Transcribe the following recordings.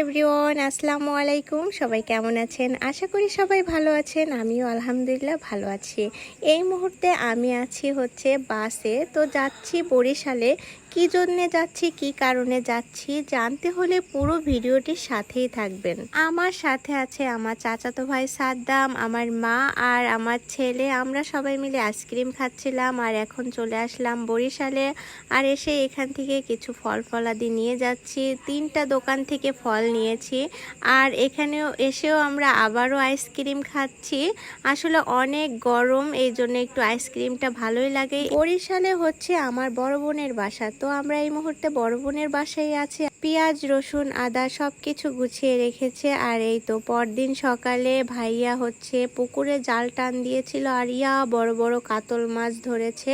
Everyone, আসসালামু আলাইকুম। সবাই কেমন আছেন? আশা করি সবাই ভালো আছেন। আমিও আলহামদুলিল্লাহ ভালো আছি। এই মুহূর্তে আমি আছি হচ্ছে বাসে। তো যাচ্ছি বরিশালে। কি জন্যে যাচ্ছি, কি কারণে যাচ্ছি, জানতে হলে পুরো ভিডিওটির সাথেই থাকবেন। আমার সাথে আছে আমার চাচাতো ভাই সাদ্দাম, আমার মা আর আমার ছেলে। আমরা সবাই মিলে আইসক্রিম খাচ্ছিলাম আর এখন চলে আসলাম বরিশালে। আর এসে এখান থেকে কিছু ফল ফলাদি নিয়ে যাচ্ছি। তিনটা দোকান থেকে ফল নিয়েছি। আর এখানেও এসেও আমরা আবারও আইসক্রিম খাচ্ছি। আসলে অনেক গরম এই জন্য একটু আইসক্রিমটা ভালোই লাগে। বরিশালে হচ্ছে আমার বড় বোনের বাসা, তো আমরা এই মুহূর্তে বড় বোনের বাসায় আছি। পেঁয়াজ, রসুন, আদা সব কিছু গুছিয়ে রেখেছে। আর এই তো পরদিন সকালে ভাইয়া হচ্ছে পুকুরে জাল টান দিয়েছিল আর ইয়া বড় বড় কাতল মাছ ধরেছে।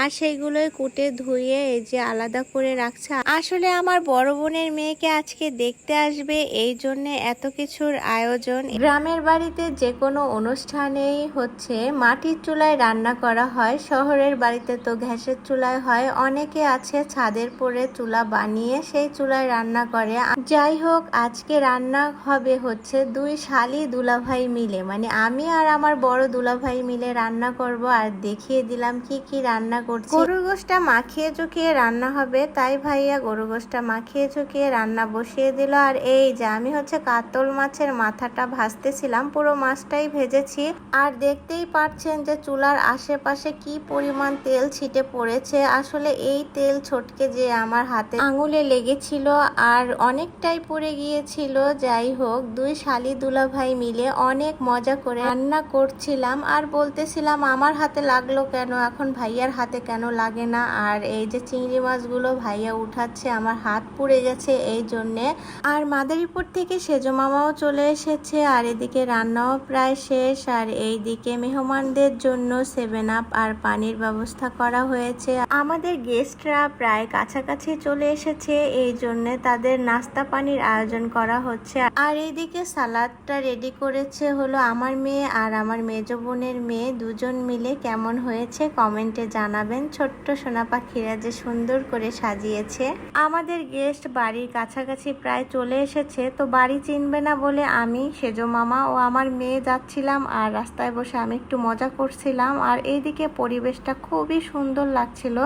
আর সেইগুলোই কুটে ধুয়ে এই যে আলাদা করে রাখছে। আসলে আমার বড় বোনের মেয়েকে আজকে দেখতে আসবে, এই জন্য এত কিছুর আয়োজন। গ্রামের বাড়িতে যে কোনো অনুষ্ঠানেই হচ্ছে মাটির চুলায় রান্না করা হয়, শহরের বাড়িতে তো গ্যাসের চুলায় হয়, অনেকে আছে ছাদের পরে চুলা বানিয়ে সেই চুলায় রান্না করে। যাই হোক, আজকে রান্না হবে হচ্ছে দুই শালি দুলাভাই মিলে। মানে আমি আর আমার বড় দুলাভাই মিলে রান্না করব আর দেখিয়ে দিলাম কি কি রান্না করছি। গরু গোষ্ঠটা মাখিয়ে চুকিয়ে রান্না হবে। তাই ভাইয়া গরু গোষ্ঠটা মাখিয়ে চুকিয়ে রান্না বসিয়ে দিল। আর এই যে আমি হচ্ছে কাতল মাছের মাথাটা ভাজতেছিলাম, পুরো মাছটাই ভেজেছি। আর দেখতেই পাচ্ছেন যে চুলার আশেপাশে কি পরিমাণ তেল ছিটে পড়েছে। আসলে এই তেল ছটকে যে আমার হাতে আঙুলে লেগেছিল আর অনেকটাই পড়ে গিয়েছিল, যাই হোক, দুই শালি দুলা ভাই মিলে অনেক মজা করে রান্না করছিলাম আর বলতেছিলাম, আমার হাতে লাগল কেন? এখন ভাইয়ার হাতে কেন লাগে না? আর এই যে চিংড়ি মাছগুলো ভাইয়া উঠাচ্ছে, আমার হাত পুড়ে গেছে এই জন্যে। আর মাদারীপুর থেকে সেজো মামাও চলে এসেছে আর এদিকে রান্নাও প্রায় শেষ। আর এইদিকে মেহমানদের জন্য সেভেন আপ আর পানির ব্যবস্থা করা হয়েছে। আমাদের গেস্টরা প্রায় কাছাকাছি চলে এসেছে, এই জন্য তাদের নাস্তা পানির আয়োজন করা হচ্ছে। আর এইদিকে সালাদটা রেডি করেছে হলো আমার মেয়ে আর আমার মেজ বোনের মেয়ে, দুজন মিলে কেমন হয়েছে কমেন্টে জানাবেন। ছোট্ট সোনা পাখিরা যে সুন্দর করে সাজিয়েছে। আমাদের গেস্ট বাড়ির কাছাকাছি প্রায় চলে এসেছে, তো বাড়ি চিনবে না বলে আমি, সেজো মামা ও আমার মেয়ে যাচ্ছিলাম আর রাস্তায় বসে আমি একটু মজা করছিলাম। আর এইদিকে পরিবেশটা খুবই সুন্দর লাগছিল,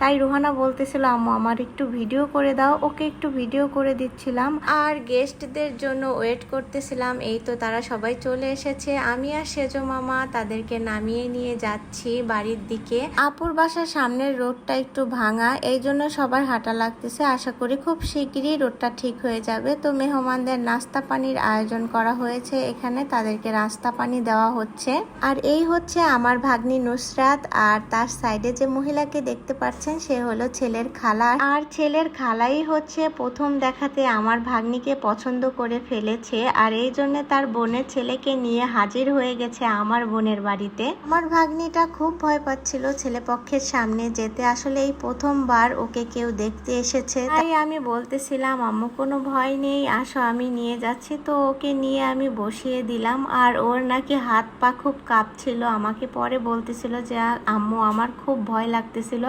তাই রুহানা বলতেছিল আম্মু, আমার একটু ভিডিও করে দাও। ওকে একটু ভিডিও করে দিচ্ছিলাম। আর গেস্টদের জন্য ওয়েট করতেছিলাম। এই তো তারা সবাই চলে এসেছে। আমি আর সেজো মামা তাদেরকে নামিয়ে নিয়ে যাচ্ছি বাড়ির দিকে। আপুর বাসার সামনের রোডটা একটু ভাঙা, এই জন্য সবার হাঁটা লাগতেছে। আশা করি খুব শিগগিরই রোডটা ঠিক হয়ে যাবে। তো মেহমানদের নাস্তা পানির আয়োজন করা হয়েছে। এখানে তাদেরকে নাস্তা পানি দেওয়া হচ্ছে। আর এই হচ্ছে আমার ভাগ্নি নুসরাত। আর তার সাইডে যে মহিলাকে দেখতে পাচ্ছেন, সে হলো ছেলের খালা। আর ছেলের খালাই হচ্ছে প্রথম দেখাতে আমার ভাগ্নিকে পছন্দ করে ফেলেছে, আর এই জন্য তার বোনের ছেলেকে নিয়ে হাজির হয়ে গেছে আমার বোনের বাড়িতে। আমার ভাগ্নিটা খুব ভয় পাচ্ছিল ছেলে পক্ষের সামনে যেতে। আসলে এই প্রথমবার ওকে কেউ দেখতে এসেছে। তাই আমি বলতেছিলাম, আম্মু, কোনো ভয় নেই, আসো, আমি নিয়ে যাচ্ছি। তো ওকে নিয়ে আমি বসিয়ে দিলাম, আর ওর নাকি হাত পা খুব কাঁপছিল। আমাকে পরে বলতেছিল যে, আম্মু, আমার খুব ভয় লাগতেছিল।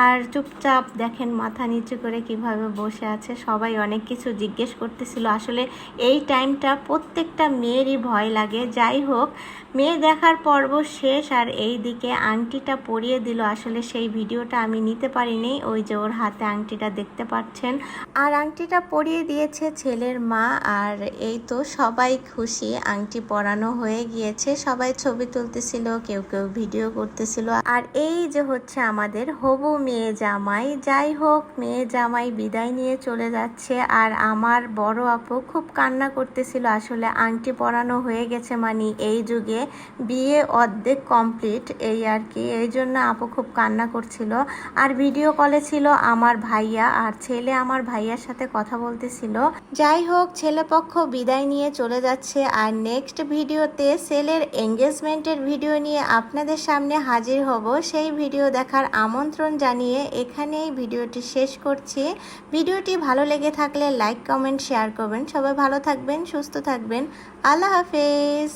আর চুপচাপ দেখেন মাথা নিচু করে কীভাবে বসে আছে, সবাই অনেক কিছু জিজ্ঞেস করতেছিল। আসলে এই টাইমটা প্রত্যেকটা মেয়েরই ভয় লাগে। যাই হোক মেয়ে দেখার পর্ব শেষ আর এই দিকে আংটিটা পরিয়ে দিল। আসলে সেই ভিডিওটা আমি নিতে পারিনি। ওই যে ওর হাতে আংটিটা দেখতে পাচ্ছেন। আর আংটিটা পরিয়ে দিয়েছে ছেলের মা আর এই তো সবাই খুশি। আংটি পরানো হয়ে গিয়েছে। সবাই ছবি তুলতেছিল, কেউ কেউ ভিডিও করতেছিল। আর এই যে হচ্ছে আমাদের হবু মেয়ে জামাই। যাই হোক, মেয়ে জামাই বিদায় নিয়ে চলে যাচ্ছে। আর আমার বড় আপু খুব কান্না করতেছিল। আসলে আংটি পরানো হয়ে গেছে মানে এই যুগে। বিয়ে অর্ধেক কমপ্লিট এই আর কি। এই জন্য আপু খুব কান্না করছিল। আর ভিডিও কলে ছিল আমার ভাইয়া আর ছেলে আমার ভাইয়ার সাথে কথা বলতেছিল। যাই হোক ছেলে পক্ষ বিদায় নিয়ে চলে যাচ্ছে। আর নেক্সট ভিডিওতে সেলের এঙ্গেজমেন্টের ভিডিও নিয়ে আপনাদের সামনে হাজির হব। সেই ভিডিও দেখার আমন্ত্রণ জানিয়ে এখানেই ভিডিওটি শেষ করছি। ভিডিওটি ভালো লেগে থাকলে লাইক কমেন্ট শেয়ার করবেন। সবাই ভালো থাকবেন, সুস্থ থাকবেন। আল্লাহ হাফেজ।